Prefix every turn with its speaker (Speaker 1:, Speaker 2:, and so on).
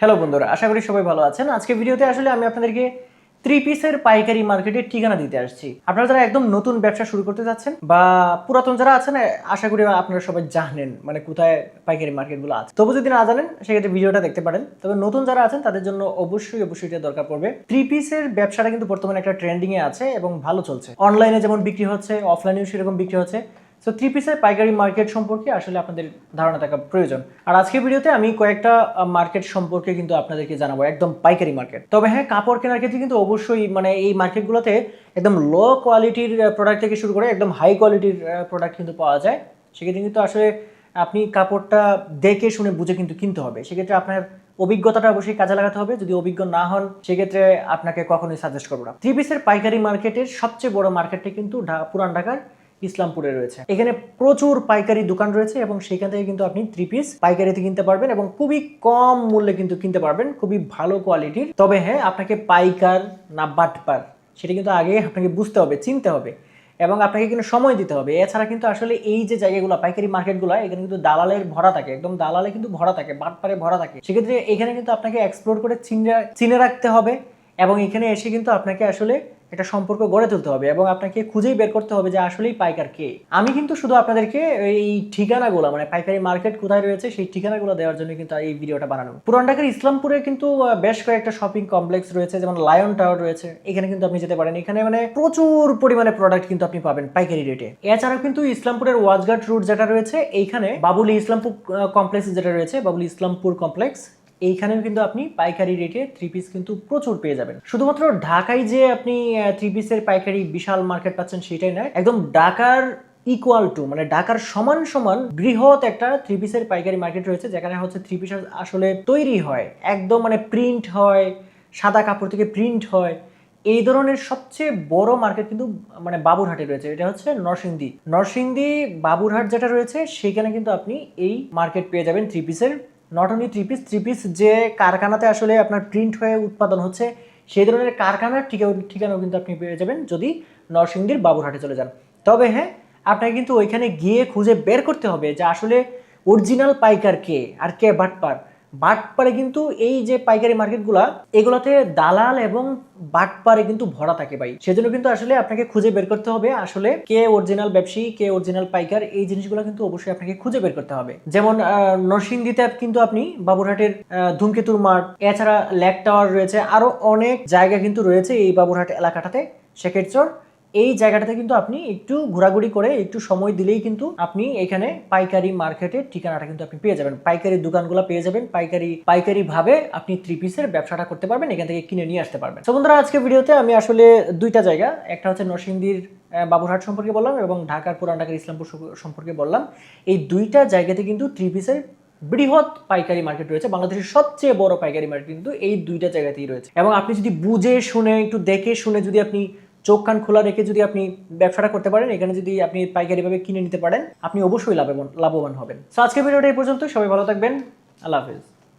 Speaker 1: Hello বন্ধুরা, আশা করি সবাই ভালো আছেন। আজকে ভিডিওতে আসলে আমি আপনাদেরকে থ্রি পিসের পাইকারি মার্কেটের ঠিকানা দিতে আসছি। আপনারা যারা একদম নতুন ব্যবসা শুরু করতে যাচ্ছেন বা পুরাতন যারা আছেন, আশা করি আপনারা সবাই জানেন মানে কোথায় পাইকারি মার্কেটগুলো আছে। তবু যদি না জানেন, সেক্ষেত্রে ভিডিওটা দেখতে পারেন। তবে নতুন যারা আছেন, তাদের জন্য অবশ্যই অবশ্যই এটা দরকার পড়বে। থ্রি পিসের ব্যবসাটা কিন্তু বর্তমানে একটা ট্রেন্ডিং এ আছে এবং ভালো চলছে। অনলাইনে যেমন বিক্রি হচ্ছে অফলাইনেও সেরকম বিক্রি হচ্ছে। সো থ্রি পিসের পাইকারি মার্কেট সম্পর্কে আসলে আপনাদের ধারণা থাকা প্রয়োজন। আর আজকের ভিডিওতে আমি কয়েকটা মার্কেট সম্পর্কে কিন্তু আপনাদেরকে জানাব, একদম পাইকারি মার্কেট তবে হ্যাঁ কাপড় কেনার ক্ষেত্রে কিন্তু অবশ্যই মানে এই মার্কেটগুলোতে একদম লো কোয়ালিটির প্রোডাক্ট থেকে শুরু করে একদম হাই কোয়ালিটির প্রোডাক্ট কিন্তু পাওয়া যায়। সেক্ষেত্রে কিন্তু আসলে আপনি কাপড়টা দেখে শুনে বুঝে কিন্তু কিনতে হবে। সেক্ষেত্রে আপনার অভিজ্ঞতাটা অবশ্যই কাজে লাগাতে হবে। যদি অভিজ্ঞ না হন, সেক্ষেত্রে আপনাকে কখনোই সাজেস্ট করব না। থ্রি পিসের পাইকারি মার্কেটের সবচেয়ে বড় মার্কেটটা কিন্তু পুরান ঢাকার ইসলামপুরে রয়েছে। এখানে প্রচুর পাইকারি দোকান রয়েছে এবং সেখান থেকে কিন্তু আপনি থ্রি পিস পাইকারিতে কিনতে পারবেন এবং খুবই কম মূল্যে কিন্তু কিনতে পারবেন, খুবই ভালো কোয়ালিটির তবে হ্যাঁ আপনাকে পাইকার না বাটপার, সেটা কিন্তু আগে আপনাকে বুঝতে হবে, চিনতে হবে এবং আপনাকে কিন্তু সময় দিতে হবে। এছাড়া কিন্তু আসলে এই যে জায়গাগুলো, পাইকারি মার্কেটগুলো, এখানে কিন্তু দালালের ভরা থাকে, একদম দালালে কিন্তু ভরা থাকে, বাটপারে ভরা থাকে। সেক্ষেত্রে এখানে কিন্তু আপনাকে এক্সপ্লোর করে চিনে চিনে রাখতে হবে এবং এখানে এসে কিন্তু আপনাকে আসলে একটা সম্পর্ক গড়ে তুলতে হবে এবং আপনাকে খুঁজেই বের করতে হবে যে আসলেই পাইকার কে। আমি কিন্তু শুধু আপনাদেরকে এই ঠিকানাগুলো মানে পাইকারি মার্কেট কোথায় রয়েছে সেই ঠিকানাগুলো দেওয়ার জন্য কিন্তু এই ভিডিওটা বানানো। পুরান ঢাকার ইসলামপুরে কিন্তু বেশ কয়েকটা শপিং কমপ্লেক্স রয়েছে, যেমন লায়ন টাওয়ার রয়েছে। এখানে কিন্তু আপনি যেতে পারেন। এখানে মানে প্রচুর পরিমাণে প্রোডাক্ট কিন্তু আপনি পাবেন পাইকারি রেটে এছাড়াও কিন্তু ইসলামপুরের ওয়াজঘাট রুট যেটা রয়েছে, এইখানে বাবুলি ইসলামপুর কমপ্লেক্স যেটা রয়েছে, বাবুলি ইসলামপুর কমপ্লেক্স এইখানেও কিন্তু আপনি পাইকারি রেটে থ্রি পিস কিন্তু প্রচুর পেয়ে যাবেন। শুধুমাত্র ঢাকায় যে আপনি থ্রি পিসের পাইকারি বিশাল মার্কেট পাচ্ছেন সেটাই নয়, একদম ঢাকার ইকুয়াল টু মানে ঢাকার সমান সমান বৃহৎ একটা থ্রি পিসের পাইকারি মার্কেট রয়েছে, যেখানে হচ্ছে থ্রি পিস আসলে তৈরি হয়। একদম মানে প্রিন্ট হয়, সাদা কাপড় থেকে প্রিন্ট হয়। এই ধরনের সবচেয়ে বড় মার্কেট কিন্তু মানে বাবুরহাটে রয়েছে, এটা হচ্ছে নরসিংদী। নরসিংদী বাবুরহাট যেটা রয়েছে, সেখানে কিন্তু আপনি এই মার্কেট পেয়ে যাবেন থ্রি পিসের not only three piece three piece যে কারখানাতে আসলে আপনার প্রিন্ট হয়ে উৎপাদন হচ্ছে, সেই ধরনের কারখানার ঠিকা- ঠিকানাও কিন্তু আপনি পেয়ে যাবেন যদি নরসিংদীর বাবুরহাটে চলে যান। তবে হ্যাঁ আপনাকে কিন্তু ওইখানে গিয়ে খুঁজে বের করতে হবে যে আসলে অরিজিনাল পাইকার কে আর কে বাটপার বাটপারে কিন্তু এই যে পাইকারি মার্কেটগুলা, এগুলাতে দালাল এবং বাটপারে কিন্তু ভরা থাকে ভাই। সেজন্য কিন্তু আসলে আপনাকে খুঁজে বের করতে হবে। আসলে কে অরিজিনাল ব্যবসায়ী, কে অরিজিনাল পাইকার, এই জিনিসগুলো কিন্তু অবশ্যই আপনাকে খুঁজে বের করতে হবে। যেমন নরসিংদীতে কিন্তু আপনি বাবুরহাটের ধূমকেতুর মাঠ, এছাড়া ল্যাক টাওয়ার রয়েছে। আরও অনেক জায়গা কিন্তু রয়েছে এই বাবুরহাট এলাকাটাতে। শেখেরচর এই জায়গাটাতে কিন্তু আপনি একটু ঘোরাঘুরি করে একটু সময় দিলেই কিন্তু আপনি এখানে পাইকারি মার্কেটের ঠিকানাটা কিন্তু আপনি পেয়ে যাবেন। পাইকারি দোকানগুলো পেয়ে যাবেন। পাইকারি পাইকারি ভাবে আপনি থ্রি পিসের ব্যবসাটা করতে পারবেন, এখান থেকে কিনে নিয়ে আসতে পারবেন। তো আজকে ভিডিওতে আমি আসলে দুইটা জায়গা, একটা হচ্ছে নরসিংদীর বাবুরহাট সম্পর্কে বললাম এবং ঢাকার পুরান ঢাকার ইসলামপুর সম্পর্কে বললাম। এই দুইটা জায়গাতে কিন্তু থ্রি পিসের বৃহৎ পাইকারি মার্কেট রয়েছে। বাংলাদেশের সবচেয়ে বড় পাইকারি মার্কেট কিন্তু এই দুইটা জায়গাতেই রয়েছে। এবং আপনি যদি বুঝে শুনে, একটু দেখে শুনে যদি আপনি চোখ কান খোলা রেখে যদি আপনি ব্যবসাটা করতে পারেন, এখানে যদি আপনি পাইকারিভাবে কিনে নিতে পারেন, আপনি অবশ্যই লাভবান লাভবান হবেন। তো আজকের ভিডিওটা এই পর্যন্ত সবাই ভালো থাকবেন। আল্লাহ হাফেজ।